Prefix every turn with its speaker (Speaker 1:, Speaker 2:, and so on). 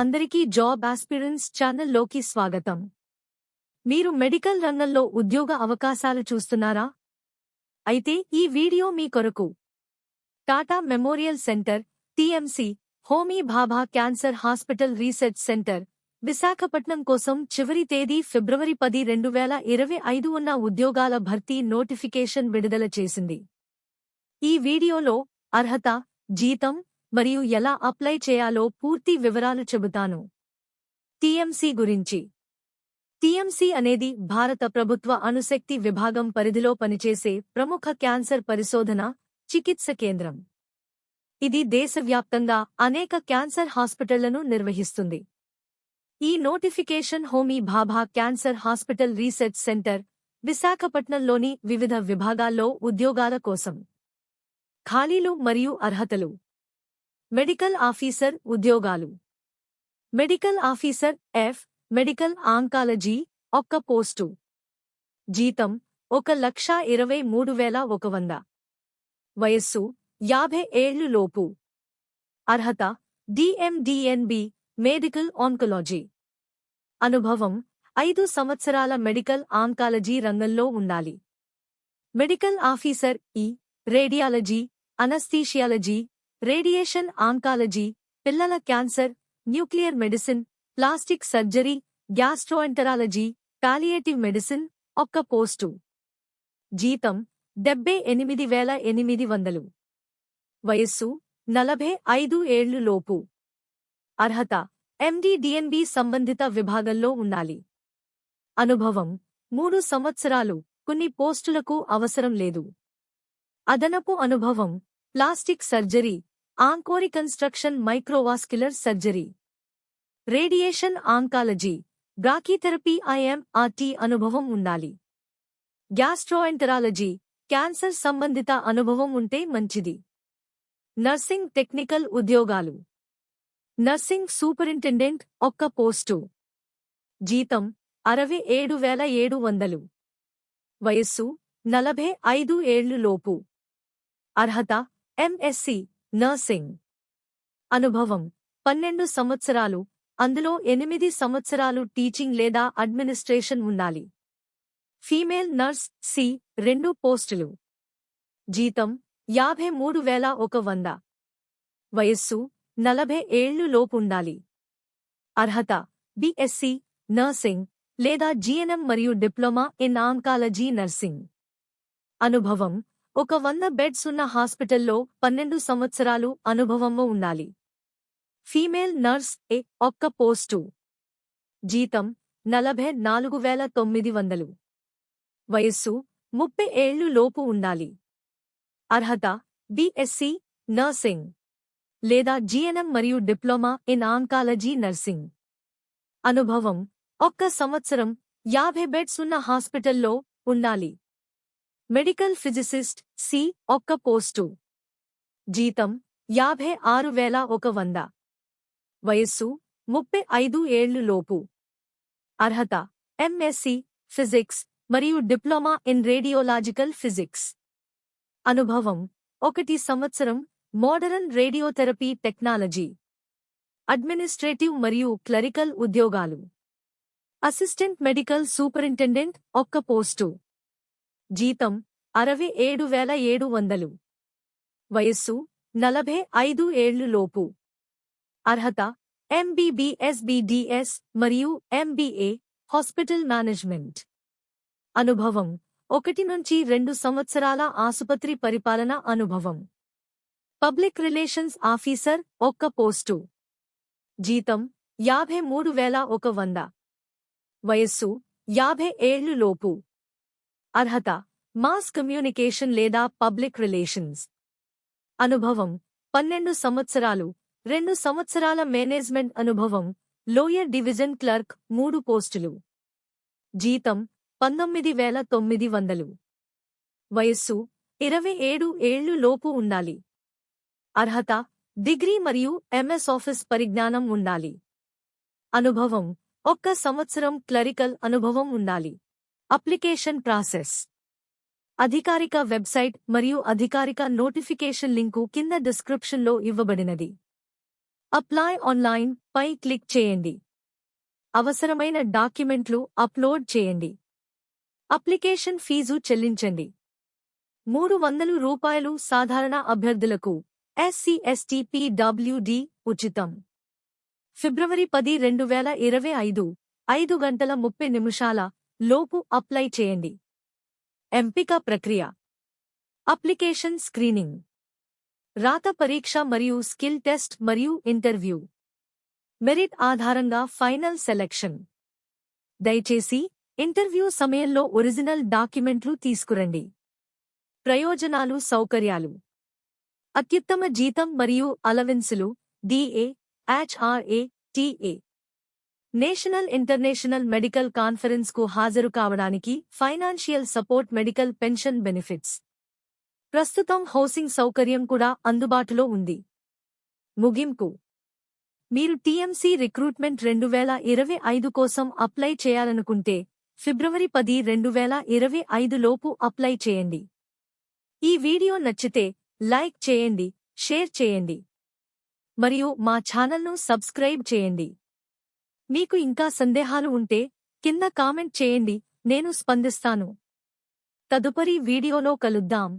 Speaker 1: అందరికీ job aspirants ఛానల్లోకి స్వాగతం. మీరు మెడికల్ రంగంలో ఉద్యోగ అవకాశాలు చూస్తున్నారా? అయితే ఈ వీడియో మీ కొరకు. Tata memorial centre TMC Homi Bhabha cancer hospital research centre Visakhapatnam కోసం చివరి తేదీ ఫిబ్రవరి పది రెండు వేల ఇరవై ఐదు ఉన్న ఉద్యోగాల భర్తీ నోటిఫికేషన్ విడుదల చేసింది. ఈ వీడియోలో అర్హత జీతం మరియు ఎలా అప్లై చేయాలో పూర్తి వివరాలు చెబుతాను. టీఎంసీ గురించి. టీఎంసీ అనేది భారత ప్రభుత్వ అణుశక్తి విభాగం పరిధిలో పనిచేసే ప్రముఖ క్యాన్సర్ పరిశోధన చికిత్స కేంద్రం. ఇది దేశవ్యాప్తంగా అనేక క్యాన్సర్ హాస్పిటళ్ళను నిర్వహిస్తుంది. ఈ notification Homi Bhabha cancer hospital research centre విశాఖపట్నంలోని వివిధ విభాగాల్లో ఉద్యోగాల కోసం. ఖాళీలు మరియు అర్హతలు. మెడికల్ ఆఫీసర్ ఉద్యోగాలు. Medical officer F medical oncology ఒక్క పోస్టు. జీతం ఒక లక్ష ఇరవై మూడు వేల ఒక వంద. వయస్సు యాభై ఏళ్ళు లోపు. అర్హత డిఎండిఎన్బి మెడికల్ ఆంకలాజీ. అనుభవం ఐదు సంవత్సరాల మెడికల్ ఆంకాలజీ రంగంలో ఉండాలి. Medical officer E radiology anaesthesiology radiation oncology పిల్లల cancer nuclear medicine plastic surgery gastroenterology palliative medicine ఒక్క పోస్టు. జీతం డెబ్బై ఎనిమిది వేల ఎనిమిది వందలు. వయస్సు నలభై ఐదు ఏళ్ళు లోపు. అర్హత ఎండిడిఎన్బి సంబంధిత విభాగంలో ఉండాలి. అనుభవం మూడు సంవత్సరాలు కొన్ని పోస్టులకు అవసరం లేదు. అదనపు అనుభవం plastic surgery oncoreconstruction microvascular surgery. Radiation oncology. Brachytherapy IMRT అనుభవం ఉండాలి. గ్యాస్ట్రోఎంటరాలజీ. క్యాన్సర్ సంబంధిత అనుభవం ఉంటే మంచిది. నర్సింగ్ టెక్నికల్ ఉద్యోగాలు. నర్సింగ్ సూపరింటెండెంట్ ఒక్క పోస్టు. జీతం అరవై ఏడు వేల ఏడు వందలు. వయస్సు నలభై ఐదు ఏళ్ళు లోపు. అర్హత ఎంఎస్సి. నర్సింగ్. అనుభవం. పన్నెండు సంవత్సరాలు. అందులో ఎనిమిది సంవత్సరాలు టీచింగ్ లేదా అడ్మినిస్ట్రేషన్ ఉండాలి. ఫీమేల్ నర్స్ సి రెండు పోస్టులు. జీతం యాభై మూడు వేల ఒక వంద. వయస్సు నలభై ఏళ్ళు లోపుండాలి అర్హత బిఎస్సి నర్సింగ్ లేదా జీఎన్ఎం మరియు డిప్లొమా ఇన్ ఆంకాలజీ నర్సింగ్. అనుభవం. ఒక వంద బెడ్స్ ఉన్న హాస్పిటల్లో పన్నెండు సంవత్సరాలు అనుభవము ఉండాలి. ఫీమేల్ నర్స్ ఏ ఒక్క పోస్టు. జీతం నలభై నాలుగు వేల తొమ్మిది వందలు. వయస్సు ముప్పై ఏళ్ళు లోపు ఉండాలి. అర్హత బిఎస్సి నర్సింగ్ లేదా జీఎన్ఎం మరియు డిప్లొమా ఇన్ ఆంకాలజీ నర్సింగ్. అనుభవం ఒక్క సంవత్సరం యాభై బెడ్స్ ఉన్న హాస్పిటల్లో ఉండాలి. మెడికల్ ఫిజిసిస్ట్ సి ఒక్క పోస్టు. జీతం యాభై ఆరు వేల ఒక వంద. వయస్సు ముప్పై ఐదు ఏళ్ళు లోపు. అర్హత ఎంఎస్సి ఫిజిక్స్ మరియు డిప్లొమా ఇన్ రేడియోలాజికల్ ఫిజిక్స్. అనుభవం ఒకటి సంవత్సరం మోడరన్ రేడియోథెరపీ టెక్నాలజీ. అడ్మినిస్ట్రేటివ్ మరియు క్లరికల్ ఉద్యోగాలు. అసిస్టెంట్ మెడికల్ సూపరింటెండెంట్ ఒక్క పోస్టు. జీతం అరవై ఏడు వేల ఏడు వందలు. వయస్సు నలభై ఐదు ఏళ్ళు లోపు. అర్హత ఎంబీబీఎస్బీడీఎస్ మరియు ఎంబీఏ హాస్పిటల్ మేనేజ్మెంట్. అనుభవం ఒకటి నుంచి రెండు సంవత్సరాల ఆసుపత్రి పరిపాలన అనుభవం. పబ్లిక్ రిలేషన్స్ ఆఫీసర్ ఒక్క పోస్టు. జీతం యాభై మూడు వేల ఒక వంద. వయస్సు యాభై ఏళ్ళు లోపు. అర్హత మాస్ కమ్యూనికేషన్ లేదా పబ్లిక్ రిలేషన్స్. అనుభవం పన్నెండు సంవత్సరాలు రెండు సంవత్సరాల మేనేజ్మెంట్ అనుభవం లోయర్ డివిజన్ క్లర్క్ మూడు పోస్టులు. జీతం పంతొమ్మిది వేల తొమ్మిది వందలు. వయస్సు ఇరవై ఏడు ఏళ్ళు లోపు ఉండాలి. అర్హత డిగ్రీ మరియు ఎంఎస్ ఆఫీస్ పరిజ్ఞానం ఉండాలి. అనుభవం ఒక్క సంవత్సరం క్లరికల్ అనుభవం ఉండాలి. Application process. అధికారిక వెబ్సైట్ మరియు అధికారిక నోటిఫికేషన్ లింకు కింద డిస్క్రిప్షన్లో ఇవ్వబడినది. అప్లై ఆన్లైన్ పై క్లిక్ చేయండి. అవసరమైన డాక్యుమెంట్లు అప్లోడ్ చేయండి. అప్లికేషన్ ఫీజు చెల్లించండి. మూడు వందలు రూపాయలు సాధారణ అభ్యర్థులకు ఎస్సీ ఎస్టీ పీడబ్ల్యూడి ఉచితం. ఫిబ్రవరి పది రెండు వేల ఇరవై ఐదు ఐదు గంటల ముప్పై నిమిషాల లోపు అప్లై చేయండి. ఎంపిక ప్రక్రియ. Application screening. రాత పరీక్ష మరియు స్కిల్ టెస్ట్ మరియు ఇంటర్వ్యూ. మెరిట్ ఆధారంగా ఫైనల్ సెలెక్షన్. దయచేసి ఇంటర్వ్యూ సమయంలో ఒరిజినల్ డాక్యుమెంట్లు తీసుకురండి. ప్రయోజనాలు సౌకర్యాలు. అత్యుత్తమ జీతం మరియు అలవెన్సులు DA HRA TA national international medical కాన్ఫరెన్స్కు హాజరు కావడానికి financial support medical pension benefits. ప్రస్తుతం హౌసింగ్ సౌకర్యం కూడా అందుబాటులో ఉంది. ముగింపు. మీరు టీఎంసీ రిక్రూట్మెంట్ రెండు వేల ఇరవై ఐదు కోసం అప్లై చేయాలనుకుంటే ఫిబ్రవరి పది రెండు వేల ఇరవై ఐదు లోపు అప్లై చేయండి. ఈ వీడియో నచ్చితే లైక్ చేయండి షేర్ చేయండి. మరియు మా ఛానల్ను సబ్స్క్రైబ్ చేయండి. మీకు ఇంకా సందేహాలు ఉంటే కింద కామెంట్ చేయండి నేను స్పందిస్తాను. తదుపరి వీడియోలో కలుద్దాం.